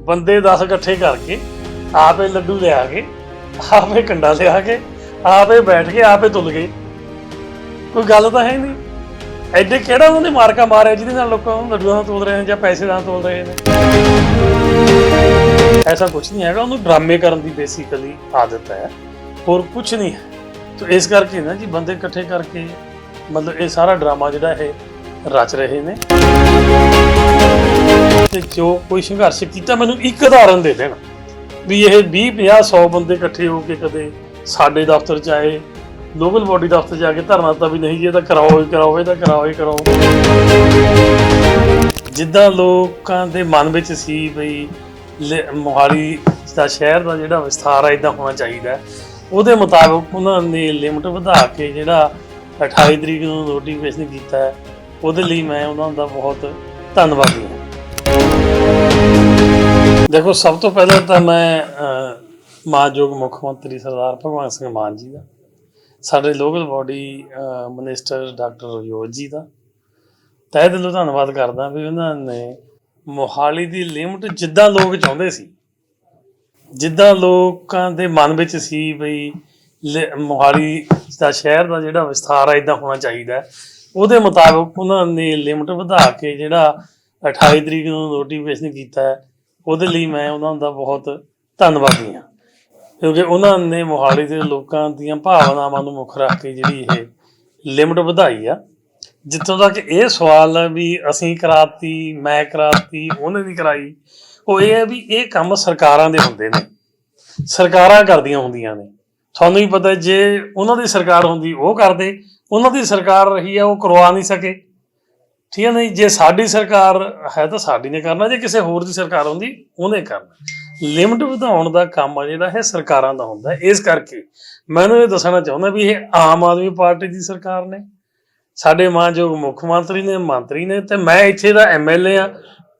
ਬੰਦੇ 10 ਇਕੱਠੇ ਕਰਕੇ ਆਪੇ ਲੱਡੂ ਲਿਆ ਕੇ, ਆਪੇ ਕੰਡਾ ਲਿਆ ਕੇ, ਆਪੇ ਬੈਠ ਕੇ, ਆਪੇ ਤੁਲ ਗਏ। ਕੋਈ ਗੱਲ ਤਾਂ ਹੈ ਨਹੀਂ। ਐਡੇ ਕਿਹੜਾ ਉਹਨਾਂ ਨੇ ਮਾਰਕਾ ਮਾਰਿਆ ਜਿਹਦੇ ਨਾਲ ਲੋਕਾਂ ਨੂੰ ਲੱਡੂਆਂ ਨਾਲ ਤੋਲ ਰਹੇ ਨੇ ਜਾਂ ਪੈਸੇ ਨਾਲ ਤੋਲ ਰਹੇ ਨੇ? ਐਸਾ ਕੁਝ ਨਹੀਂ ਹੈਗਾ। ਉਹਨੂੰ ਡਰਾਮੇ ਕਰਨ ਦੀ ਬੇਸਿਕਲੀ ਆਦਤ ਹੈ। ਹੋਰ ਕੁਝ ਨਹੀਂ ਹੈ। ਤੋ ਇਸ ਕਰਕੇ ਨਾ ਜੀ ਬੰਦੇ ਇਕੱਠੇ ਕਰਕੇ, ਮਤਲਬ ਇਹ ਸਾਰਾ ਡਰਾਮਾ ਜਿਹੜਾ ਇਹ ਰਚ ਰਹੇ ਨੇ। ਤੇ ਜੋ ਕੋਈ ਸੰਘਰਸ਼ ਕੀਤਾ, ਮੈਨੂੰ ਇੱਕ ਉਦਾਹਰਨ ਦੇ ਦੇਣ ਵੀ ਇਹ 20 50 100 ਬੰਦੇ ਇਕੱਠੇ ਹੋ ਕੇ ਕਦੇ ਸਾਡੇ ਦਫ਼ਤਰ ਚ ਆਏ ਲੋਕਲ ਬੋਡੀ ਦਫ਼ਤਰ ਜਾ ਕੇ ਧਰਨਾ ਦਿੱਤਾ ਵੀ ਨਹੀਂ ਜੀ ਇਹ ਤਾਂ ਕਰਾਓ ਹੀ ਕਰਾਓ, ਇਹ ਤਾਂ ਕਰਾਓ ਹੀ ਕਰਾਓ। ਜਿੱਦਾਂ ਲੋਕਾਂ ਦੇ ਮਨ ਵਿੱਚ ਸੀ ਬਈ ਲ- ਮੋਹਾਲੀ ਦਾ ਸ਼ਹਿਰ ਦਾ ਜਿਹੜਾ ਵਿਸਥਾਰ ਹੈ ਇਦਾਂ ਹੋਣਾ ਚਾਹੀਦਾ ਉਹਦੇ ਮੁਤਾਬਕ ਉਹਨਾਂ ਨੇ ਲਿਮਟ ਵਧਾ ਕੇ ਜਿਹੜਾ 28 ਤਰੀਕ ਨੂੰ ਨੋਟੀਫਿਕੇਸ਼ਨ ਕੀਤਾ ਉਹਦੇ ਲਈ ਮੈਂ ਉਹਨਾਂ ਦਾ ਬਹੁਤ ਧੰਨਵਾਦੀ ਹਾਂ। ਦੇਖੋ, ਸਭ ਤੋਂ ਪਹਿਲਾਂ ਤਾਂ ਮੈਂ ਮਾਨਯੋਗ ਮੁੱਖ ਮੰਤਰੀ ਸਰਦਾਰ ਭਗਵੰਤ ਸਿੰਘ ਮਾਨ ਜੀ ਦਾ, ਸਾਡੇ local body minister doctor Rajot ji ਦਾ, ਤਹਿ ਦਿਲੋਂ ਧੰਨਵਾਦ ਕਰਦਾ ਵੀ ਉਹਨਾਂ ਨੇ ਮੋਹਾਲੀ ਦੀ ਲਿਮਟ ਜਿੱਦਾਂ ਲੋਕ ਚਾਹੁੰਦੇ ਸੀ, ਜਿੱਦਾਂ ਲੋਕਾਂ ਦੇ ਮਨ ਵਿੱਚ ਸੀ ਬਈ ਲ- ਮੋਹਾਲੀ ਦਾ ਸ਼ਹਿਰ ਦਾ ਜਿਹੜਾ ਵਿਸਥਾਰ ਹੈ ਇਦਾਂ ਹੋਣਾ ਚਾਹੀਦਾ। ਉਹਦੇ ਮੁਤਾਬਕ ਉਹਨਾਂ ਨੇ ਲਿਮਟ ਵਧਾ ਕੇ ਜਿਹੜਾ 28 ਤਰੀਕ ਨੂੰ ਨੋਟੀਫਿਕੇਸ਼ਨ ਕੀਤਾ ਉਹਦੇ ਲਈ ਮੈਂ ਉਹਨਾਂ ਦਾ ਬਹੁਤ ਧੰਨਵਾਦੀ ਹਾਂ। ਕਿਉਂਕਿ ਉਹਨਾਂ ਨੇ ਮੋਹਾਲੀ ਦੇ ਲੋਕਾਂ ਦੀਆਂ ਭਾਵਨਾਵਾਂ ਨੂੰ ਮੁੱਖ ਰੱਖ ਕੇ ਜਿਹੜੀ ਇਹ ਲਿਮਟ ਵਧਾਈ ਆ। ਜਿੱਥੋਂ ਤੱਕ ਇਹ ਸਵਾਲ ਹੈ ਵੀ ਅਸੀਂ ਕਰਾਤੀ, ਮੈਂ ਕਰਾਤੀ, ਉਹਨੇ ਨਹੀਂ ਕਰਾਈ, ਉਹ ਇਹ ਹੈ ਵੀ ਇਹ ਕੰਮ ਸਰਕਾਰਾਂ ਦੇ ਹੁੰਦੇ ਨੇ। ਸਰਕਾਰਾਂ ਕਰਦੀਆਂ ਹੁੰਦੀਆਂ ਨੇ। ਤੁਹਾਨੂੰ ਵੀ ਪਤਾ ਜੇ ਉਹਨਾਂ ਦੀ ਸਰਕਾਰ ਹੁੰਦੀ, ਉਹ ਕਰਦੇ। ਉਹਨਾਂ ਦੀ ਸਰਕਾਰ ਰਹੀ ਆ, ਉਹ ਕਰਵਾ ਨਹੀਂ ਸਕੇ। ਠੀਕ ਹੈ ਨਹੀਂ ਜੇ? ਸਾਡੀ ਸਰਕਾਰ ਹੈ ਤਾਂ ਸਾਡੀ ਨੇ ਕਰਨਾ, ਜੇ ਕਿਸੇ ਹੋਰ ਦੀ ਸਰਕਾਰ ਹੁੰਦੀ, ਉਹਨੇ ਕਰਨਾ। ਲਿਮਟ ਵਧਾਉਣ ਦਾ ਕੰਮ ਆ ਜਿਹੜਾ, ਇਹ ਸਰਕਾਰਾਂ ਦਾ ਹੁੰਦਾ। ਹੈ ਇਸ ਕਰਕੇ ਮੈਨੂੰ ਇਹ ਦੱਸਣਾ ਚਾਹੁੰਦਾ ਵੀ ਇਹ ਆਮ ਆਦਮੀ ਪਾਰਟੀ ਦੀ ਸਰਕਾਰ ਨੇ, ਸਾਡੇ ਮਾਨਯੋਗ ਮੁੱਖ ਮੰਤਰੀ ਨੇ ਮੰਤਰੀ ਨੇ, ਤੇ ਮੈਂ ਇੱਥੇ ਦਾ ਐਮਐਲਏ ਆ,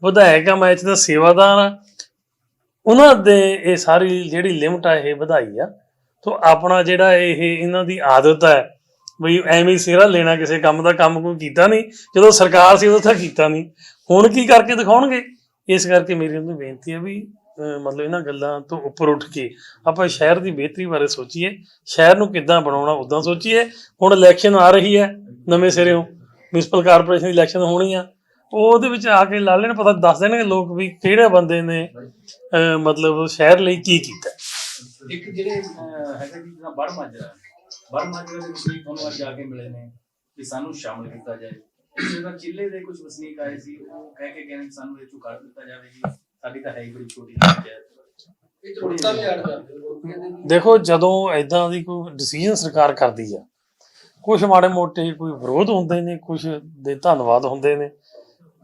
ਵਿਧਾਇਕ ਆ, ਮੈਂ ਇੱਥੇ ਦਾ ਸੇਵਾਦਾਰ ਆ। ਉਹਨਾਂ ਦੇ ਇਹ ਸਾਰੀ ਜਿਹੜੀ ਲਿਮਟ ਆ, ਇਹ ਵਧਾਈ ਆ। ਤੋਂ ਆਪਣਾ ਜਿਹੜਾ ਇਹ, ਇਹਨਾਂ ਦੀ ਆਦਤ ਹੈ ਵੀ ਐਵੇਂ ਹੀ ਸਿਰਾ ਲੈਣਾ ਕਿਸੇ ਕੰਮ ਦਾ, ਕੰਮ ਕੋਈ ਕੀਤਾ ਨਹੀਂ। ਜਦੋਂ ਸਰਕਾਰ ਸੀ, ਉਦੋਂ ਤਾਂ ਕੀਤਾ ਨਹੀਂ। ਹੁਣ ਕੀ ਕਰਕੇ ਦਿਖਾਉਣਗੇ? ਇਸ ਕਰਕੇ ਮੇਰੀ ਉਹਨੂੰ ਬੇਨਤੀ ਹੈ ਵੀ ਮਤਲਬ ਇਹਨਾਂ ਗੱਲਾਂ ਤੋਂ ਉੱਪਰ ਉੱਠ ਕੇ ਆਪਾਂ ਸ਼ਹਿਰ ਦੀ ਬਿਹਤਰੀ ਬਾਰੇ ਸੋਚੀਏ। ਸ਼ਹਿਰ ਨੂੰ ਕਿੱਦਾਂ ਬਣਾਉਣਾ, ਉਦਾਂ ਸੋਚੀਏ। ਹੁਣ ਇਲੈਕਸ਼ਨ ਆ ਰਹੀ ਹੈ, ਨਵੇਂ ਸਿਰਿਓਂ ਮਿਊਨਿਸਪਲ ਕਾਰਪੋਰੇਸ਼ਨ ਦੀ ਇਲੈਕਸ਼ਨ ਹੋਣੀ ਆ। ਉਹ ਉਹਦੇ ਵਿੱਚ ਆ ਕੇ ਲਾ ਲੈਣ, ਪਤਾ ਦੱਸ ਦੇਣਗੇ ਲੋਕ ਵੀ ਕਿਹੜੇ ਬੰਦੇ ਨੇ ਮਤਲਬ ਸ਼ਹਿਰ ਲਈ ਕੀ ਕੀਤਾ। ਇੱਕ ਜਿਹੜੇ ਹੈਗਾ ਜੀ ਜਿਹੜਾ ਬੜ ਮਾਜਰਾ। ਬੜ ਮਾਜਰਾ ਦੇ ਵਸਨੀਕ ਤੁਹਾਨੂੰ ਅੱਜ ਆ ਕੇ ਮਿਲੇ ਨੇ ਕਿ ਸਾਨੂੰ ਸ਼ਾਮਲ ਕੀਤਾ ਜਾਏ। ਇਸੇ ਤਰ੍ਹਾਂ ਜ਼ਿਲ੍ਹੇ ਦੇ ਕੁਝ ਵਸਨੀਕ ਆਏ ਸੀ ਉਹ ਕਹਿ ਕੇ ਗਏ ਨੇ ਕਿ ਸਾਨੂੰ ਇਹ ਚੋਂ ਕੱਢ ਦਿੱਤਾ ਜਾਵੇ ਜੀ ਸਾਡੀ ਤਾਂ ਹੈ ਹੀ ਬੜੀ ਛੋਟੀ ਪੰਚਾਇਤ ਇਹ ਜ਼ਰੂਰਤਾਂ ਵੀ ਅੜ ਜਾਂਦੇ ਦੇਖੋ ਜਦੋਂ ਐਦਾਂ ਦੀ ਕੋਈ ਡਿਸੀਜਨ ਸਰਕਾਰ ਕਰਦੀ ਆ ਕੁਝ ਮਾੜੇ ਮੋਟੇ ਕੋਈ ਵਿਰੋਧ ਹੁੰਦੇ ਨੇ ਕੁਝ ਦੇ ਧੰਨਵਾਦ ਹੁੰਦੇ ਨੇ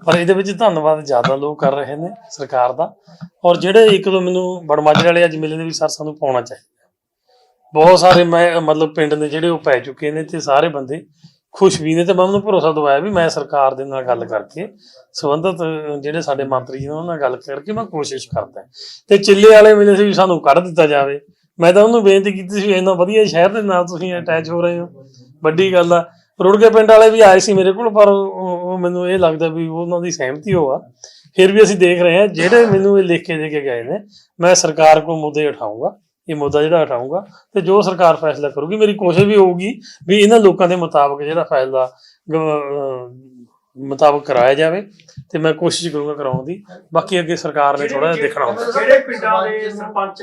ਪਰ ਇਹਦੇ ਵਿੱਚ ਧੰਨਵਾਦ ਜ਼ਿਆਦਾ ਲੋਕ ਕਰ ਰਹੇ ਨੇ ਸਰਕਾਰ ਦਾ। ਔਰ ਜਿਹੜੇ ਇੱਕ ਦੋ ਮੈਨੂੰ ਬੜਮਾਜਰੇ ਵਾਲੇ ਅੱਜ ਮਿਲੇ ਨੇ ਵੀ ਸਰ ਸਾਨੂੰ ਪਾਉਣਾ ਚਾਹੀਦਾ ਬਹੁਤ ਸਾਰੇ ਮੈਂ, ਮਤਲਬ ਪਿੰਡ ਨੇ ਜਿਹੜੇ ਉਹ ਪੈ ਚੁੱਕੇ ਨੇ ਤੇ ਸਾਰੇ ਬੰਦੇ ਖੁਸ਼ ਵੀ ਨੇ ਤੇ ਮੈਂ ਉਹਨੂੰ ਭਰੋਸਾ ਦਵਾਇਆ ਵੀ ਮੈਂ ਸਰਕਾਰ ਦੇ ਨਾਲ ਗੱਲ ਕਰਕੇ ਸੰਬੰਧਿਤ ਜਿਹੜੇ ਸਾਡੇ ਮੰਤਰੀ ਜੀ ਨੇ ਉਹਨਾਂ ਨਾਲ ਗੱਲ ਕਰਕੇ ਮੈਂ ਕੋਸ਼ਿਸ਼ ਕਰਦਾ। ਤੇ ਚਿੱਲੇ ਵਾਲੇ ਮਿਲੇ ਸੀ ਵੀ ਸਾਨੂੰ ਕੱਢ ਦਿੱਤਾ ਜਾਵੇ। ਮੈਂ ਤਾਂ ਉਹਨੂੰ ਬੇਨਤੀ ਕੀਤੀ ਸੀ ਵੀ ਇੰਨਾ ਵਧੀਆ ਸ਼ਹਿਰ ਦੇ ਨਾਲ ਤੁਸੀਂ ਅਟੈਚ ਹੋ ਰਹੇ ਹੋ। ਵੱਡੀ ਗੱਲ ਆ। ਰੁੜਕੇ ਪਿੰਡ ਵਾਲੇ ਵੀ ਆਏ ਸੀ ਮੇਰੇ ਕੋਲ, ਪਰ ਉਹ ਮੈਨੂੰ ਇਹ ਲੱਗਦਾ ਵੀ ਉਹਨਾਂ ਦੀ ਸਹਿਮਤੀ ਹੋਆ ਫਿਰ ਵੀ ਅਸੀਂ ਦੇਖ ਰਹੇ ਹਾਂ, ਜਿਹੜੇ ਮੈਨੂੰ ਇਹ ਲਿਖ ਕੇ ਦੇ ਕੇ ਗਏ ਨੇ, ਮੈਂ ਸਰਕਾਰ ਕੋਲ ਮੁੱਦੇ ਉਠਾਊਂਗਾ। ਇਹ ਮੁੱਦਾ ਜਿਹੜਾ ਉਠਾਊਂਗਾ ਤੇ ਜੋ ਸਰਕਾਰ ਫੈਸਲਾ ਕਰੂਗੀ ਮੇਰੀ ਕੋਸ਼ਿਸ਼ ਵੀ ਹੋਊਗੀ ਵੀ ਇਹਨਾਂ ਲੋਕਾਂ ਦੇ ਮੁਤਾਬਕ ਜਿਹੜਾ ਫੈਸਲਾ ਮੁਤਾਬਕ ਕਰਾਇਆ ਜਾਵੇ ਤੇ ਮੈਂ ਕੋਸ਼ਿਸ਼ ਕਰੂੰਗਾ ਕਰਾਉਣ ਦੀ। ਬਾਕੀ ਅੱਗੇ ਸਰਕਾਰ ਨੇ ਥੋੜਾ ਜਿਹਾ ਦੇਖਣਾ ਹੁੰਦਾ ਜਿਹੜੇ ਪਿੰਡਾਂ ਦੇ ਸਰਪੰਚ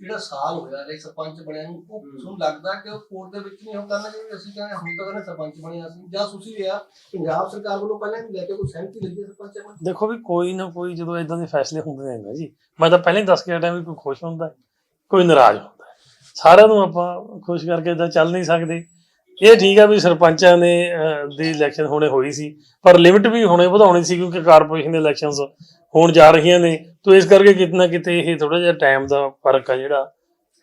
ਜਿਹੜਾ ਸਾਲ ਹੋਇਆ ਲਈ ਸਰਪੰਚ ਬਣਿਆ ਨੂੰ ਉਹ ਤੁਹਾਨੂੰ ਲੱਗਦਾ ਕਿ ਉਹ ਕੋਰਟ ਦੇ ਵਿੱਚ ਨਹੀਂ ਉਹ ਕਰਨਗੇ ਵੀ ਅਸੀਂ ਕਹਿੰਦੇ ਹੁਣ ਤੱਕ ਨੇ ਸਰਪੰਚ ਬਣਿਆ ਸੀ। ਜਾਂ ਤੁਸੀਂ ਲਿਆ ਪੰਜਾਬ ਸਰਕਾਰ ਵੱਲੋਂ ਪਹਿਲਾਂ ਲੈ ਕੇ ਕੋਈ ਸਹਿਮਤੀ ਲਈ ਹੈ ਸਰਪੰਚ ਦੇਖੋ ਵੀ ਕੋਈ ਨਾ ਕੋਈ ਜਦੋਂ ਇਦਾਂ ਦੇ ਫੈਸਲੇ ਹੁੰਦੇ ਨੇ ਨਾ ਜੀ। ਮੈਂ ਤਾਂ ਪਹਿਲਾਂ ਹੀ ਦੱਸ ਕੇ ਹਟਿਆ ਵੀ ਕੋਈ ਖੁਸ਼ ਹੁੰਦਾ ਹੈ, ਕੋਈ ਨਾਰਾਜ਼ ਹੁੰਦਾ। ਸਾਰਿਆਂ ਨੂੰ ਆਪਾਂ ਖੁਸ਼ ਕਰਕੇ ਇਦਾਂ ਚੱਲ ਨਹੀਂ ਸਕਦੇ। ਇਹ ਠੀਕ ਆ ਵੀ ਸਰਪੰਚਾਂ ਨੇ ਦੀ ਇਲੈਕਸ਼ਨ ਹੋਣੇ ਹੋਈ ਸੀ, ਪਰ ਲਿਮਿਟ ਵੀ ਹੁਣੇ ਵਧਾਉਣੀ ਸੀ ਕਿਉਂਕਿ ਕਾਰਪੋਰੇਸ਼ਨ ਦੇ ਇਲੈਕਸ਼ਨਸ ਹੋਣ ਜਾ ਰਹੀਆਂ ਨੇ। ਤੋਂ ਇਸ ਕਰਕੇ ਕਿਤੇ ਨਾ ਕਿਤੇ ਇਹ ਥੋੜਾ ਜਿਹਾ ਟਾਈਮ ਦਾ ਫ਼ਰਕ ਆ ਜਿਹੜਾ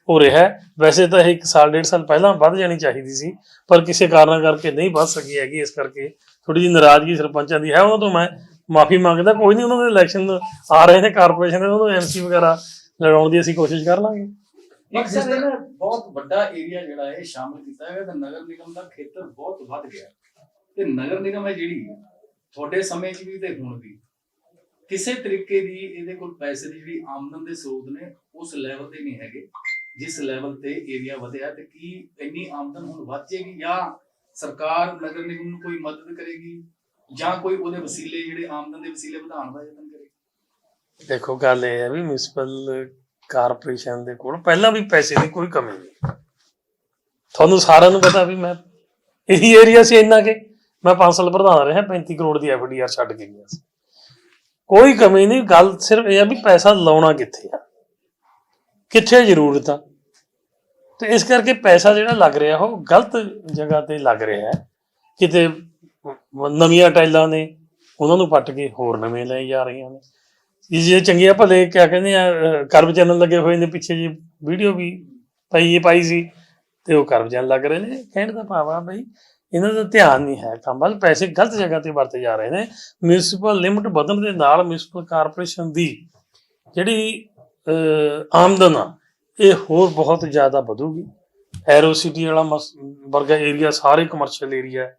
ਹੋ ਰਿਹਾ ਹੈ। ਵੈਸੇ ਤਾਂ ਇਹ ਇੱਕ ਸਾਲ, ਡੇਢ ਸਾਲ ਪਹਿਲਾਂ ਵੱਧ ਜਾਣੀ ਚਾਹੀਦੀ ਸੀ, ਪਰ ਕਿਸੇ ਕਾਰਨਾਂ ਕਰਕੇ ਨਹੀਂ ਵੱਧ ਸਕੀ ਹੈਗੀ। ਇਸ ਕਰਕੇ ਥੋੜੀ ਜਿਹੀ ਨਾਰਾਜ਼ਗੀ ਸਰਪੰਚਾਂ ਦੀ ਹੈ। ਉਹਨਾਂ ਤੋਂ ਮੈਂ ਮਾਫੀ ਮੰਗਦਾ। ਕੋਈ ਨਹੀਂ, ਉਹਨਾਂ ਦੇ ਇਲੈਕਸ਼ਨ ਆ ਰਹੇ ਨੇ ਕਾਰਪੋਰੇਸ਼ਨ ਦੇ, ਉਹਨਾਂ ਨੂੰ ਐਮਸੀ ਵਗੈਰਾ ਲੜਾਉਣ ਦੀ ਅਸੀਂ ਕੋਸ਼ਿਸ਼ ਕਰ ਲਾਂਗੇ। ਇੱਕ ਸਰ ਇਹ ਨਾ ਬਹੁਤ ਵੱਡਾ ਏਰੀਆ ਜਿਹੜਾ ਹੈ ਸ਼ਾਮਲ ਕੀਤਾ ਹੈ ਤੇ ਨਗਰ ਨਿਗਮ ਦਾ ਖੇਤਰ ਬਹੁਤ ਵੱਧ ਗਿਆ ਤੇ ਨਗਰ ਨਿਗਮ ਹੈ ਜਿਹੜੀ ਤੁਹਾਡੇ ਸਮੇਂ 'ਚ ਵੀ ਤੇ ਹੁਣ ਵੀ ਕਿਸੇ ਤਰੀਕੇ ਦੀ ਇਹਦੇ ਕੋਲ ਪੈਸੇ ਦੀ ਜਿਹੜੀ ਆਮਦਨ ਦੇ ਸਰੋਤ ਨੇ ਉਸ ਲੈਵਲ ਤੇ ਨਹੀਂ ਹੈਗੇ। ਜਿਸ ਲੈਵਲ ਤੇ ਏਰੀਆ ਵਧਿਆ ਤੇ ਕੀ ਇੰਨੀ ਆਮਦਨ ਹੁਣ ਵਧੇਗੀ ਜਾਂ ਸਰਕਾਰ ਨਗਰ ਨਿਗਮ ਨੂੰ ਕੋਈ ਮਦਦ ਕਰੇਗੀ ਜਾਂ ਕੋਈ ਉਹਦੇ ਵਸੀਲੇ ਜਿਹੜੇ ਆਮਦਨ ਦੇ ਵਸੀਲੇ ਵਧਾਉਣ ਦਾ ਯਤਨ ਕਰੇਗੀ? ਦੇਖੋ ਗੱਲ ਇਹ ਹੈ ਵੀ ਮਿਊਨਿਸਪਲ ਕਾਰਪੋਰੇਸ਼ਨ ਦੇ ਕੋਲ ਪਹਿਲਾਂ ਵੀ ਪੈਸੇ ਦੀ ਕੋਈ ਕਮੀ ਨਹੀਂ। ਤੁਹਾਨੂੰ ਸਾਰਿਆਂ ਨੂੰ ਪਤਾ ਵੀ ਮੈਂ ਇਹੀ ਏਰੀਆ ਸੀ ਇੰਨਾ ਕਿ। ਮੈਂ 5 ਸਾਲ ਪ੍ਰਧਾਨ ਰਿਹਾ 35 ਕਰੋੜ ਦੀ ਐਫਡੀਆਰ ਛੱਡ ਕੇ ਗਿਆ ਸੀ। ਕੋਈ ਕਮੀ ਨਹੀਂ, ਗੱਲ ਸਿਰਫ ਇਹ ਆ ਵੀ ਪੈਸਾ ਲਾਉਣਾ ਕਿੱਥੇ ਆ? ਕਿੱਥੇ ਜ਼ਰੂਰਤ? ਆ ਤੇ ਇਸ ਕਰਕੇ ਪੈਸਾ ਜਿਹੜਾ ਲੱਗ ਰਿਹਾ, ਉਹ ਗਲਤ ਜਗ੍ਹਾ ਤੇ ਲੱਗ ਰਿਹਾ ਹੈ। ਕਿਤੇ ਨਵੀਆਂ ਟਾਈਲਾਂ ਨੇ, ਉਹਨਾਂ ਨੂੰ ਪੱਟ ਕੇ ਹੋਰ ਨਵੇਂ ਲੈ ਜਾ ਰਹੀਆਂ ਨੇ। ਇਹ ਜੇ ਚੰਗੀਆਂ ਭਲੇ ਕਿਆ ਕਹਿੰਦੇ ਆ ਕਰਬ ਚੈਨਲ ਲੱਗੇ ਹੋਏ ਨੇ ਪਿੱਛੇ ਜੀ ਵੀਡੀਓ ਵੀ ਪਈ ਪਾਈ ਸੀ ਤੇ ਉਹ ਕਰਬ ਚੈਨਲ ਲੱਗ ਰਹੇ ਨੇ। ਕਹਿਣ ਦਾ ਭਾਵ ਆ ਬਈ, ਇਹਨਾਂ ਦਾ ਧਿਆਨ ਨਹੀਂ ਹੈ ਕੰਮ ਵੱਲ, ਪੈਸੇ ਗਲਤ ਜਗ੍ਹਾ ਤੇ ਵਰਤੇ ਜਾ ਰਹੇ ਨੇ। ਮਿਊਨਿਸਪਲ ਲਿਮਟ ਵਧਣ ਦੇ ਨਾਲ ਮਿਊਨਿਸਪਲ ਕਾਰਪੋਰੇਸ਼ਨ ਦੀ ਜਿਹੜੀ ਆਮਦਨ ਆ, ਇਹ ਹੋਰ ਬਹੁਤ ਜ਼ਿਆਦਾ ਵਧੂਗੀ। ਐਰੋ ਸਿਟੀ ਵਾਲਾ ਮਸ- ਵਰਗਾ ਏਰੀਆ ਸਾਰੇ commercial area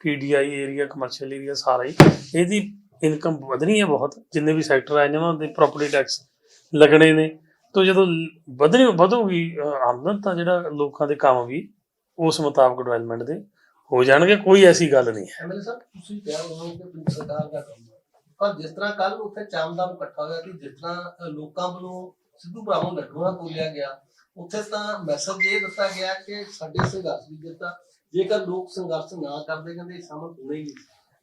PDI area commercial area ਸਾਰਾ ਹੀ। ਇਹਦੀ ਇਨਕਮ ਵਧਣੀ ਹੈ ਬਹੁਤ ਜਿੰਨੇ ਵੀ ਸੈਕਟਰ ਆਏ ਨੇ ਉਹਨਾਂ ਦੇ ਪ੍ਰਾਪਰਟੀ ਟੈਕਸ ਲੱਗਣੇ ਨੇ। ਤਾਂ ਜਦੋਂ ਵਧਣੀ ਵਧੂਗੀ ਆਮਦਨ ਤਾਂ ਜਿਹੜਾ ਲੋਕਾਂ ਦੇ ਕੰਮ ਵੀ ਉਸ ਮੁਤਾਬਕ ਡਿਵੈਲਪਮੈਂਟ ਦੇ ਹੋ ਜਾਣਗੇ ਕੋਈ ਐਸੀ ਗੱਲ ਨਹੀਂ ਹੈ। ਐਮਐਲਏ ਸਾਹਿਬ ਤੁਸੀਂ ਕਿਹਾ ਉਹਨਾਂ ਕਿ ਪਿੰਡ ਸਰਕਾਰ ਦਾ ਕੰਮ ਹੈ। ਪਰ ਜਿਸ ਤਰ੍ਹਾਂ ਕੱਲ ਉੱਥੇ ਚਾਮਦਾਮ ਇਕੱਠਾ ਹੋਇਆ ਕਿ ਜਿਸ ਤਰ੍ਹਾਂ ਅ, ਲੋਕਾਂ ਵੱਲੋਂ ਸਿੱਧੂ ਭਰਾ ਨੂੰ ਲੱਡੂ ਨਾਲ ਤੋਲਿਆ ਗਿਆ ਉੱਥੇ ਤਾਂ ਮੈਸੇਜ ਇਹ ਦਿੱਤਾ ਗਿਆ ਕਿ ਸਾਡੇ ਸੰਘਰਸ਼ ਦੀ ਜਿੱਤਾ ਜੇਕਰ ਲੋਕ ਸੰਘਰਸ਼ ਨਾ ਕਰਦੇ ਕਹਿੰਦੇ ਸ਼ਾਮਲ ਹੋਣੇ ਹੀ ਨਹੀਂ।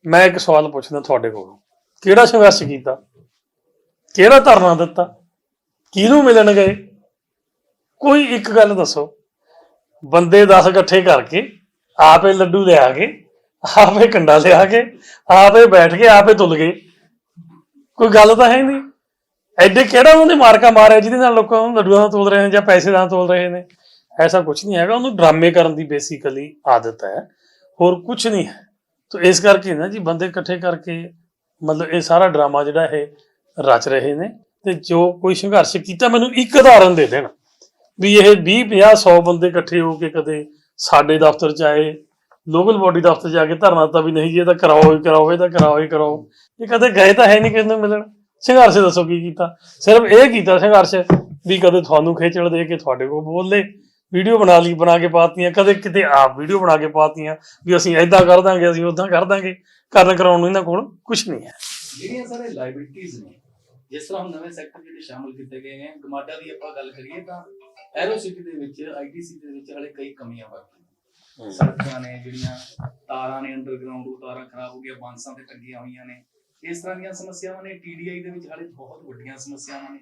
ਮੈਂ ਇੱਕ ਸਵਾਲ ਪੁੱਛਦਾ ਤੁਹਾਡੇ ਕੋਲੋਂ। ਕਿਹੜਾ ਸੰਘਰਸ਼ ਕੀਤਾ? ਕਿਹੜਾ ਧਰਨਾ ਦਿੱਤਾ? ਕਿਹਨੂੰ ਮਿਲਣ ਗਏ? ਕੋਈ ਇੱਕ ਗੱਲ ਦੱਸੋ। ਬੰਦੇ 10 ਇਕੱਠੇ ਕਰਕੇ ਆਪੇ ਲੱਡੂ ਲਿਆ ਕੇ, ਆਪੇ ਕੰਡਾ ਲਿਆ ਕੇ, ਆਪੇ ਬੈਠ ਕੇ, ਆਪੇ ਤੁਲ ਗਏ। ਕੋਈ ਗੱਲ ਤਾਂ ਹੈ ਨਹੀਂ। ਐਡੇ ਕਿਹੜਾ ਉਹਨੇ ਮਾਰਕਾ ਮਾਰਿਆ ਜਿਹਦੇ ਨਾਲ ਲੋਕਾਂ ਨੂੰ ਲੱਡੂਆਂ ਦਾ ਤੋਲ ਰਹੇ ਨੇ ਜਾਂ ਪੈਸੇ ਦਾ ਤੋਲ ਰਹੇ ਨੇ? ਐਸਾ ਕੁਝ ਨਹੀਂ ਹੈਗਾ। ਉਹਨੂੰ ਡਰਾਮੇ ਕਰਨ ਦੀ ਬੇਸਿਕਲੀ ਆਦਤ ਹੈ। ਹੋਰ ਕੁਝ ਨਹੀਂ ਹੈ। ਤੋ ਇਸ ਕਰਕੇ ਨਾ ਜੀ ਬੰਦੇ ਇਕੱਠੇ ਕਰਕੇ ਮਤਲਬ ਇਹ ਸਾਰਾ ਡਰਾਮਾ ਜਿਹੜਾ ਇਹ ਰਚ ਰਹੇ ਨੇ ਤੇ ਜੋ ਕੋਈ ਸੰਘਰਸ਼ ਕੀਤਾ ਮੈਨੂੰ ਇੱਕ ਉਦਾਹਰਨ ਦੇ ਦੇਣ ਵੀ ਇਹ 20 50 100 ਬੰਦੇ ਇਕੱਠੇ ਹੋ ਕੇ ਕਦੇ ਸਾਡੇ ਦਫ਼ਤਰ ਚ ਆਏ, ਲੋਕਲ ਬਾਡੀ ਦਫ਼ਤਰ ਜਾ ਕੇ ਧਰਨਾ ਦਿੱਤਾ ਵੀ ਨਹੀਂ ਜੀ ਇਹ ਤਾਂ ਕਰਾਓ ਹੀ ਕਰਾਓ, ਇਹ ਤਾਂ ਕਰਾਓ ਹੀ ਕਰਾਓ। ਇਹ ਕਦੇ ਗਏ ਤਾਂ ਹੈ ਨਹੀਂ ਕਿਸੇ ਨੂੰ ਮਿਲਣ। ਸੰਘਰਸ਼ ਦੱਸੋ ਕੀ ਕੀਤਾ? ਸਿਰਫ ਇਹ ਕੀਤਾ ਸੰਘਰਸ਼ ਵੀ ਕਦੇ ਤੁਹਾਨੂੰ ਖੇਚਲ ਦੇ ਕੇ ਤੁਹਾਡੇ ਕੋਲ ਬੋਲ ਲਏ। ਵੀਡੀਓ ਬਣਾ ਲਈ ਬਣਾ ਕੇ ਪਾਤੀਆਂ ਕਦੇ ਕਿਤੇ ਆਪ ਵੀਡੀਓ ਬਣਾ ਕੇ ਪਾਤੀਆਂ ਵੀ ਅਸੀਂ ਐਦਾਂ ਕਰ ਦਾਂਗੇ ਅਸੀਂ ਉਦਾਂ ਕਰ ਦਾਂਗੇ ਕਰਨ ਕਰਾਉਣ ਨੂੰ ਇਹਨਾਂ ਕੋਲ ਕੁਝ ਨਹੀਂ ਹੈ। ਜਿਹੜੀਆਂ ਸਾਰੇ ਲਾਇਬਿਲਿਟੀਆਂ ਨੇ ਜਿਸ ਤਰ੍ਹਾਂ ਹੁਣ ਨਵੇਂ ਸੈਕਟਰ ਜਿਹੜੇ ਸ਼ਾਮਲ ਕੀਤੇ ਗਏ ਨੇ ਗਮਾਡਾ ਦੀ ਆਪਾਂ ਗੱਲ ਕਰੀਏ ਤਾਂ ਐਰੋ ਸਿਟੀ ਦੇ ਵਿੱਚ ਆਈਟੀਸੀ ਦੇ ਵਿੱਚ ਹਲੇ ਕਈ ਕਮੀਆਂ ਬਾਕੀ ਸੜਕਾਂ ਨੇ ਜਿਹੜੀਆਂ ਤਾਰਾਂ ਨੇ ਅੰਡਰਗਰਾਉਂਡ ਉਹ ਤਾਰਾਂ ਖਰਾਬ ਹੋ ਗਈਆਂ ਬਾਂਸਾਂ ਤੇ ਟੰਗੀਆਂ ਹੋਈਆਂ ਨੇ। ਇਸ ਤਰ੍ਹਾਂ ਦੀਆਂ ਸਮੱਸਿਆਵਾਂ ਨੇ ਟੀਡੀਆਈ ਦੇ ਵਿੱਚ ਹਾਲੇ ਬਹੁਤ ਵੱਡੀਆਂ ਸਮੱਸਿਆਵਾਂ ਨੇ।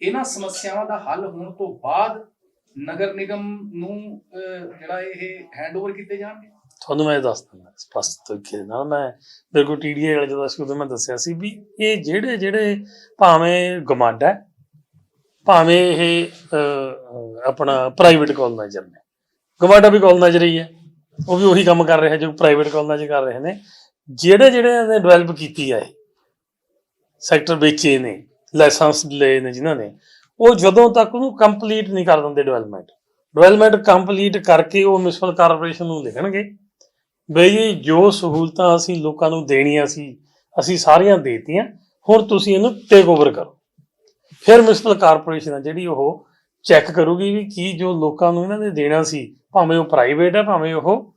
ਇਹਨਾਂ ਸਮੱਸਿਆਵਾਂ ਦਾ ਹੱਲ ਹੋਣ ਤੋਂ ਬਾਅਦ ਨਗਰ ਨਿਗਮ ਨੂੰ ਜਿਹੜਾ ਇਹ ਹੈਂਡਓਵਰ ਕੀਤੇ ਜਾਣਗੇ? ਤੁਹਾਨੂੰ ਮੈਂ ਦੱਸ ਦਿੰਦਾ ਸਪਸ਼ਟ ਤਰੀਕੇ ਨਾਲ ਮੈਂ ਮੇਰੇ ਕੋਲ ਟੀਡੀਏ ਵਾਲੇ ਜਦੋਂ ਸੀ ਉਦੋਂ ਮੈਂ ਦੱਸਿਆ ਸੀ ਵੀ ਇਹ ਜਿਹੜੇ ਜਿਹੜੇ ਭਾਵੇਂ ਗਮਾਡਾ ਹੈ, ਭਾਵੇਂ ਇਹ ਆਪਣਾ ਪ੍ਰਾਈਵੇਟ ਕਾਲਜਾਂ ਨੇ ਗਮਾਡਾ ਵੀ ਕਾਲਜ ਰਹੀ ਹੈ ਉਹ ਵੀ ਉਹੀ ਕੰਮ ਕਰ ਰਿਹਾ ਜੋ ਪ੍ਰਾਈਵੇਟ ਕਾਲਜਾਂ ਕਰ ਰਹੇ ਨੇ ਜਿਹੜੇ ਜਿਹੜੇ ਨੇ ਡਿਵੈਲਪ ਕੀਤੀ ਹੈ ਸੈਕਟਰ ਵੇਚੇ ਨੇ ਲਾਇਸੈਂਸ ਲਏ ਨੇ ਜਿਨ੍ਹਾਂ ਨੇ ਉਹ ਜਦੋਂ ਤੱਕ ਉਹਨੂੰ ਕੰਪਲੀਟ ਨਹੀਂ ਕਰ ਦਿੰਦੇ ਡਿਵੈਲਪਮੈਂਟ ਡਿਵੈਲਪਮੈਂਟ ਕੰਪਲੀਟ ਕਰਕੇ ਉਹ ਮਿਊਨਿਸਪਲ ਕਾਰਪੋਰੇਸ਼ਨ ਨੂੰ ਲਿਖਣਗੇ ਬਈ ਜੋ ਸਹੂਲਤਾਂ ਅਸੀਂ ਲੋਕਾਂ ਨੂੰ ਦੇਣੀਆਂ ਸੀ ਅਸੀਂ ਸਾਰੀਆਂ ਦੇਤੀਆਂ ਹੁਣ ਤੁਸੀਂ ਇਹਨੂੰ ਟੇਕ ਓਵਰ ਕਰੋ। ਫਿਰ ਮਿਊਨਿਸਪਲ ਕਾਰਪੋਰੇਸ਼ਨ ਆ ਜਿਹੜੀ ਉਹ ਚੈੱਕ ਕਰੂਗੀ ਵੀ ਕੀ ਜੋ ਲੋਕਾਂ ਨੂੰ ਇਹਨਾਂ ਨੇ ਦੇਣਾ ਸੀ ਭਾਵੇਂ ਉਹ ਪ੍ਰਾਈਵੇਟ ਹੈ ਭਾਵੇਂ ਉਹ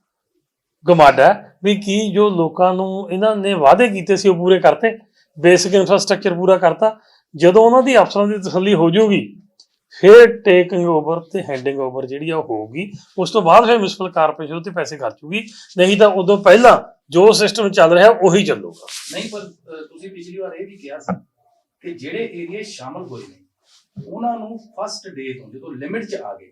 ਗਮਾਡਾ ਹੈ, ਵੀ ਕੀ ਜੋ ਲੋਕਾਂ ਨੂੰ ਇਹਨਾਂ ਨੇ ਵਾਅਦੇ ਕੀਤੇ ਸੀ ਉਹ ਪੂਰੇ ਕਰਤੇ ਬੇਸਿਕ ਇਨਫਰਾਸਟ੍ਰਕਚਰ ਪੂਰਾ ਕਰਤਾ ਜਦੋਂ ਉਹਨਾਂ ਦੀ ਅਫਸਰਾਂ ਦੀ ਤਸੱਲੀ ਹੋ ਜਾਊਗੀ ਫਿਰ ਟੇਕਿੰਗ ਓਵਰ ਤੇ ਹੈਂਡਿੰਗ ਓਵਰ ਜਿਹੜੀ ਆ ਹੋਊਗੀ। ਉਸ ਤੋਂ ਬਾਅਦ ਫਿਰ ਮਿਊਨਿਸਪਲ ਕਾਰਪੋਰੇਸ਼ਨ ਉੱਤੇ ਪੈਸੇ ਖਰਚੂਗੀ ਨਹੀਂ ਤਾਂ ਉਦੋਂ ਪਹਿਲਾਂ ਜੋ ਸਿਸਟਮ ਚੱਲ ਰਿਹਾ ਉਹੀ ਚੱਲੂਗਾ। ਨਹੀਂ ਪਰ ਤੁਸੀਂ ਪਿਛਲੀ ਵਾਰ ਇਹ ਵੀ ਕਿਹਾ ਸੀ ਕਿ ਜਿਹੜੇ ਏਰੀਆ ਸ਼ਾਮਲ ਹੋਏ ਨੇ ਉਹਨਾਂ ਨੂੰ ਫਸਟ ਡੇ ਤੋਂ ਜਦੋਂ ਲਿਮਿਟ 'ਚ ਆ ਗਏ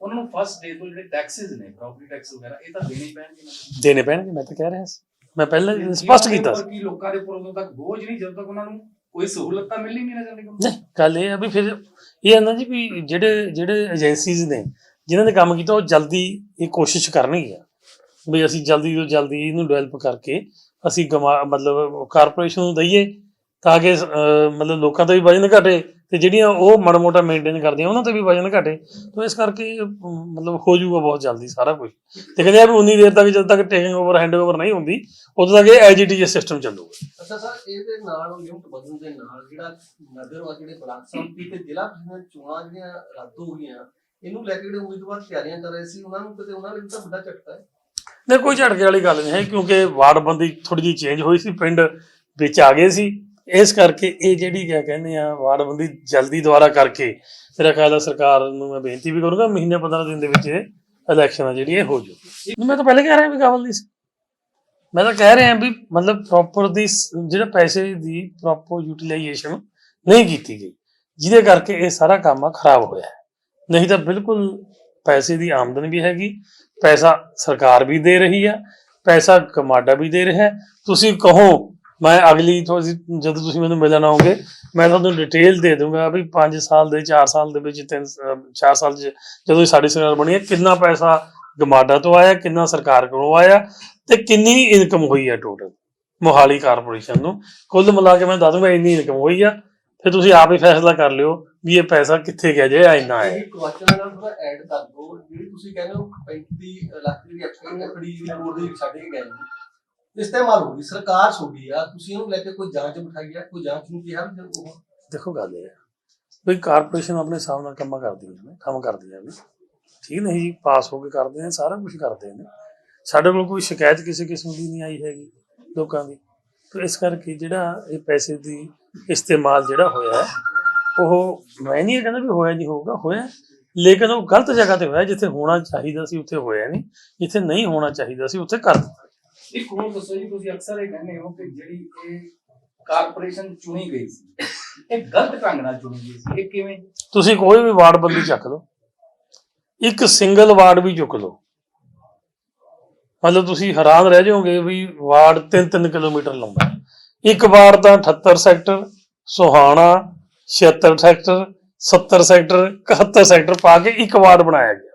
ਉਹਨਾਂ ਨੂੰ ਫਸਟ ਡੇ ਤੋਂ ਜਿਹੜੇ ਟੈਕਸਸ ਨੇ ਪ੍ਰਾਪਰਟੀ ਟੈਕਸ ਵਗੈਰਾ ਇਹ ਤਾਂ ਦੇਣੇ ਪੈਣਗੇ। ਦੇਣੇ ਪੈਣਗੇ ਮੈਂ ਤਾਂ ਕਹਿ ਰਿਹਾ ਸੀ। ਮੈਂ ਪਹਿਲਾਂ ਸਪਸ਼ਟ ਕੀਤਾ ਸੀ। ਕੀ ਲੋਕਾਂ ਦੇ ਉੱਪਰ ਉਦੋਂ ਤੱਕ ਬੋਝ ਨਹੀਂ ਜਦੋਂ ਤੱਕ ਉਹਨਾਂ ਨੂੰ ਕੋਈ ਸਹੂਲਤ ਮਿਲਣੀ ਨਹੀਂ ਨਗਰ ਨਿਗਮ ਨਹੀਂ, ਗੱਲ ਇਹ ਆ ਵੀ ਫਿਰ ਇਹ ਆਂਦਾ ਜੀ ਵੀ ਜਿਹੜੇ ਜਿਹੜੇ ਏਜੰਸੀਜ਼ ਨੇ, ਜਿਨ੍ਹਾਂ ਨੇ ਕੰਮ ਕੀਤਾ, ਉਹ ਜਲਦੀ ਇਹ ਕੋਸ਼ਿਸ਼ ਕਰਨਗੀਆਂ। ਵੀ ਅਸੀਂ ਜਲਦੀ ਤੋਂ ਜਲਦੀ ਇਹਨੂੰ ਡਿਵੈਲਪ ਕਰਕੇ ਅਸੀਂ ਗਮਾ, ਮਤਲਬ ਕਾਰਪੋਰੇਸ਼ਨ ਨੂੰ ਦਈਏ ਤਾਂ ਕਿ ਅਹ, ਮਤਲਬ ਲੋਕਾਂ ਦਾ ਵੀ ਵਜਨ ਘਟੇ ਤੇ ਜਿਹੜੀਆਂ ਉਹ ਮਾੜਾ ਮੋਟਾ ਮੇਨਟੇਨ ਕਰਦੀਆਂ ਉਹਨਾਂ ਤੇ ਵੀ ਵਜਨ ਘਟੇ। ਤਾਂ ਇਸ ਕਰਕੇ ਅਮ, ਮਤਲਬ ਹੋ ਜਾਊਗਾ ਬਹੁਤ ਜਲਦੀ ਸਾਰਾ ਕੁਝ। ਤੇ ਕਹਿੰਦੇ ਆ ਵੀ ਉਨੀ ਦੇਰ ਤੱਕ ਜਦੋਂ ਤੱਕ ਟੇਕਿੰਗ ਓਵਰ ਹੈਂਡ ਓਵਰ ਨਹੀਂ ਹੁੰਦੀ ਉਦੋਂ ਤੱਕ ਇਹ ਐਜੀਟੀਜੀ ਸਿਸਟਮ ਚੱਲੂਗਾ। ਅੱਛਾ ਸਰ ਇਹਦੇ ਨਾਲ ਲਿਮਟ ਵਧਣ ਦੇ ਨਾਲ ਜਿਹੜਾ ਨਗਰ ਵਾ ਜਿਹੜੇ ਬਲਾਕ ਸੰਮਤੀ ਤੇ ਜ਼ਿਲ੍ਹਾ ਪ੍ਰੀਸ਼ਦ ਚੋਣਾਂ ਜਿਹੜੀਆਂ ਰੱਦ ਹੋ ਗਈਆਂ ਇਹਨੂੰ ਲੈ ਕੇ ਜਿਹੜੇ ਉਮੀਦਵਾਰ ਤਿਆਰੀਆਂ ਕਰ ਰਹੇ ਸੀ ਉਹਨਾਂ ਨੂੰ ਕਿਤੇ ਉਹਨਾਂ ਲਈ ਤਾਂ ਵੱਡਾ ਝਟਕਾ ਹੈ? ਨਹੀਂ ਕੋਈ ਝਟਕੇ ਵਾਲੀ ਗੱਲ ਨਹੀਂ ਹੈ ਕਿਉਂਕਿ ਵਾਰਡਬੰਦੀ ਥੋੜੀ ਜਿਹੀ ਚੇਂਜ ਹੋਈ ਸੀ ਪਿੰਡ ਵਿੱਚ ਆ ਗਏ ਸੀ। ਇਸ ਕਰਕੇ ਇਹ ਜਿਹੜੀ ਕਿਆ ਕਹਿੰਦੇ ਆ ਵਾਰਡਬੰਦੀ ਜਲਦੀ ਦੁਆਰਾ ਕਰਕੇ ਮੇਰਾ ਖਿਆਲ ਹੈ ਸਰਕਾਰ ਨੂੰ ਮੈਂ ਬੇਨਤੀ ਵੀ ਕਰੂੰਗਾ, ਮਹੀਨੇ 15 ਦਿਨ ਦੇ ਵਿੱਚ ਇਹ ਇਲੈਕਸ਼ਨ ਆ ਜਿਹੜੀ ਇਹ ਹੋ ਜੂਗੀ ਮੈਂ ਤਾਂ ਪਹਿਲੇ ਕਹਿ ਰਿਹਾ ਵੀ ਕਾਬਲ ਨਹੀਂ ਸੀ। ਮੈਂ ਤਾਂ ਕਹਿ ਰਿਹਾ ਵੀ ਮਤਲਬ ਪ੍ਰੋਪਰ ਦੀ ਜਿਹੜਾ ਪੈਸੇ ਦੀ ਪ੍ਰੋਪਰ ਯੂਟਿਲਾਈਜੇਸ਼ਨ ਨਹੀਂ ਕੀਤੀ ਗਈ, ਜਿਹਦੇ ਕਰਕੇ ਇਹ ਸਾਰਾ ਕੰਮ ਖਰਾਬ ਹੋਇਆ ਨਹੀਂ ਤਾਂ ਬਿਲਕੁਲ ਪੈਸੇ ਦੀ ਆਮਦਨ ਵੀ ਹੈਗੀ, ਪੈਸਾ ਸਰਕਾਰ ਵੀ ਦੇ ਰਹੀ ਆ, ਪੈਸਾ ਕਮਾਡਾ ਵੀ ਦੇ ਰਿਹਾ ਤੁਸੀਂ ਕਹੋ ਮੈਂ ਅਗਲੀ ਤੁਸੀਂ ਜਦੋਂ ਤੁਸੀਂ ਮੈਨੂੰ ਮਿਲਣ ਆਓਗੇ, ਮੈਂ ਤੁਹਾਨੂੰ ਡਿਟੇਲ ਦੇ ਦੂੰਗਾ ਵੀ 5 ਸਾਲ ਦੇ 4 ਸਾਲ ਦੇ ਵਿੱਚ 3 4 ਸਾਲ ਜਦੋਂ ਸਾਡੀ ਸਰਕਾਰ ਬਣੀ ਹੈ, ਕਿੰਨਾ ਪੈਸਾ ਗਮਾਡਾ ਤੋਂ ਆਇਆ, ਕਿੰਨਾ ਸਰਕਾਰ ਕੋਲੋਂ ਆਇਆ ਤੇ ਕਿੰਨੀ ਇਨਕਮ ਹੋਈ ਹੈ ਟੋਟਲ ਮੋਹਾਲੀ ਕਾਰਪੋਰੇਸ਼ਨ ਨੂੰ। ਕੁੱਲ ਮਿਲਾ ਕੇ ਮੈਂ ਦੱਸ ਦੂੰਗਾ ਇੰਨੀ ਇਨਕਮ ਹੋਈ ਆ, ਫਿਰ ਤੁਸੀਂ ਆਪ ਹੀ ਫੈਸਲਾ ਕਰ ਲਿਓ ਵੀ ਇਹ ਪੈਸਾ ਕਿੱਥੇ ਗਿਆ ਜੇ ਇੰਨਾ ਆਇਆ ਇਹ ਕੁਐਸਚਨ ਨਾਲ ਥੋੜਾ ਐਡ ਕਰ ਦਿਓ, ਜਿਹੜੀ ਤੁਸੀਂ ਕਹਿੰਦੇ ਹੋ 35 ਲੱਖ ਦੀ ਐਕਸਪੀਰੀਅੰਸ ਖੜੀ ਰਿਪੋਰਟ ਦੇ ਵਿੱਚ ਗਏ ਇਸਤੇਮਾਲ ਹੋ ਗਈ, ਸਰਕਾਰ ਛੋੜੀ ਆ, ਤੁਸੀਂ ਇਹਨੂੰ ਲੈ ਕੇ ਕੋਈ ਜਾਂਚ ਬਿਠਾਈ ਆ, ਕੋਈ ਜਾਂਚ ਨੂੰ ਕਿਹਾ ਵੀ ਉਹ ਦੇਖੋ ਗੱਲ ਇਹ ਹੈ ਵੀ ਕਾਰਪੋਰੇਸ਼ਨ ਆਪਣੇ ਹਿਸਾਬ ਨਾਲ ਕੰਮ ਕਰਦੀ ਹੈ ਕੰਮ ਕਰਦੀ ਹੈ ਵੀ। ਠੀਕ ਨਹੀਂ ਜੀ ਪਾਸ ਹੋ ਕੇ ਕਰਦੇ ਨੇ ਸਾਰਾ ਕੁਝ ਕਰਦੇ ਨੇ। ਸਾਡੇ ਕੋਲ ਕੋਈ ਸ਼ਿਕਾਇਤ ਕਿਸੇ ਕਿਸਮ ਦੀ ਨਹੀਂ ਆਈ ਹੈਗੀ ਲੋਕਾਂ ਦੀ। ਤੇ ਇਸ ਕਰਕੇ ਜਿਹੜਾ ਇਹ ਪੈਸੇ ਦੀ ਇਸਤੇਮਾਲ ਜਿਹੜਾ ਹੋਇਆ ਉਹ ਮੈਂ ਨਹੀਂ ਇਹ ਕਹਿੰਦਾ ਵੀ ਹੋਇਆ ਨਹੀਂ ਹੋਊਗਾ, ਹੋਇਆ। ਲੇਕਿਨ ਉਹ ਗਲਤ ਜਗ੍ਹਾ ਤੇ ਹੋਇਆ, ਜਿੱਥੇ ਹੋਣਾ ਚਾਹੀਦਾ ਸੀ, ਉੱਥੇ ਹੋਇਆ ਨਹੀਂ। ਜਿੱਥੇ ਨਹੀਂ ਹੋਣਾ ਚਾਹੀਦਾ ਸੀ, ਉੱਥੇ ਕਰ ਦਿੱਤਾ। ਇੱਕ ਹੋਰ ਦੱਸੋ ਜੀ, ਤੁਸੀਂ ਅਕਸਰ ਇਹ ਕਹਿੰਦੇ ਹੋ ਕਿ ਜਿਹੜੀ ਇਹ ਕਾਰਪੋਰੇਸ਼ਨ ਚੁਣੀ ਗਈ ਸੀ, ਇਹ ਗਲਤ ਢੰਗ ਨਾਲ ਚੁਣੀ ਗਈ ਸੀ, ਇਹ ਕਿਵੇਂ? ਤੁਸੀਂ ਕੋਈ ਵੀ ਵਾਰਡ ਬੰਦੀ ਚੱਕ ਲਓ, ਇੱਕ ਸਿੰਗਲ ਵਾਰਡ ਵੀ ਚੁੱਕ ਲਓ। ਮਤਲਬ ਤੁਸੀਂ ਹੈਰਾਨ ਰਹਿ ਜਾਓਗੇ ਵੀ ਵਾਰਡ 3-3 ਕਿਲੋਮੀਟਰ ਲੰਬਾ ਇੱਕ ਵਾਰਡ ਤਾਂ 78 sector, Sohana 76 sector 70 sector 71 sector ਪਾ ਕੇ ਇੱਕ ਵਾਰਡ ਬਣਾਇਆ ਗਿਆ।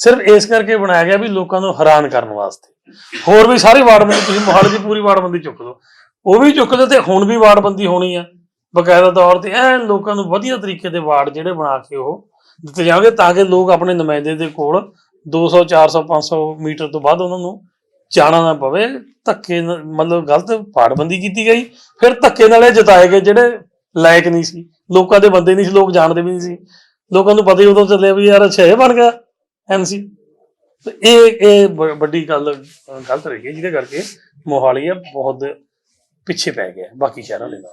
ਸਿਰਫ ਇਸ ਕਰਕੇ ਬਣਾਇਆ ਗਿਆ ਵੀ ਲੋਕਾਂ ਨੂੰ ਹੈਰਾਨ ਕਰਨ ਵਾਸਤੇ। ਹੋਰ ਵੀ ਸਾਰੇ ਵਾਰਡਬੰਦੀ ਤੁਸੀਂ ਮੋਹਾਲੀ ਦੀ ਪੂਰੀ ਵਾਰਡਬੰਦੀ ਚੁੱਕ ਲਓ। ਉਹ ਵੀ ਚੁੱਕ ਲਓ ਤੇ ਹੁਣ ਵੀ ਵਾਰਡਬੰਦੀ ਹੋਣੀ ਆ। ਬਕਾਇਦਾ ਤੌਰ ਤੇ ਐ ਲੋਕਾਂ ਨੂੰ ਵਧੀਆ ਤਰੀਕੇ ਦੇ ਵਾਰਡ ਜਿਹੜੇ ਬਣਾ ਕੇ ਉਹ ਦਿੱਤੇ ਜਾਣਗੇ ਤਾਂ ਕਿ ਲੋਕ ਆਪਣੇ ਨੁਮਾਇੰਦੇ ਦੇ ਕੋਲ 200 400 500 ਮੀਟਰ ਤੋਂ ਬਾਅਦ ਉਹਨਾਂ ਨੂੰ ਜਾਣਾ ਨਾ ਪਵੇ। ਧੱਕੇ ਮਤਲਬ ਗਲਤ ਪਾੜਬੰਦੀ ਕੀਤੀ ਗਈ। ਫਿਰ ਧੱਕੇ ਨਾਲ ਇਹ ਜਿਤਾਏ ਗਏ ਜਿਹੜੇ ਲਾਇਕ ਨਹੀਂ ਸੀ। ਲੋਕਾਂ ਦੇ ਬੰਦੇ ਨਹੀਂ ਸੀ, ਲੋਕ ਜਾਣਦੇ ਵੀ ਨਹੀਂ ਸੀ। ਲੋਕਾਂ ਨੂੰ ਪਤਾ ਹੀ ਉਦੋਂ ਚੱਲਿਆ ਵੀ ਯਾਰ ਅੱਛਾ ਇਹ ਬਣ ਗਿਆ। ਐਮਸੀ ਇਹ ਇਹ ਬ- ਵੱਡੀ ਗੱਲ ਗਲਤ ਰਹੀ ਹੈ ਜਿਹਦੇ ਕਰਕੇ ਮੋਹਾਲੀ ਆ ਬਹੁਤ ਪਿੱਛੇ ਪੈ ਗਿਆ ਬਾਕੀ ਸ਼ਹਿਰਾਂ ਦੇ ਨਾਲ।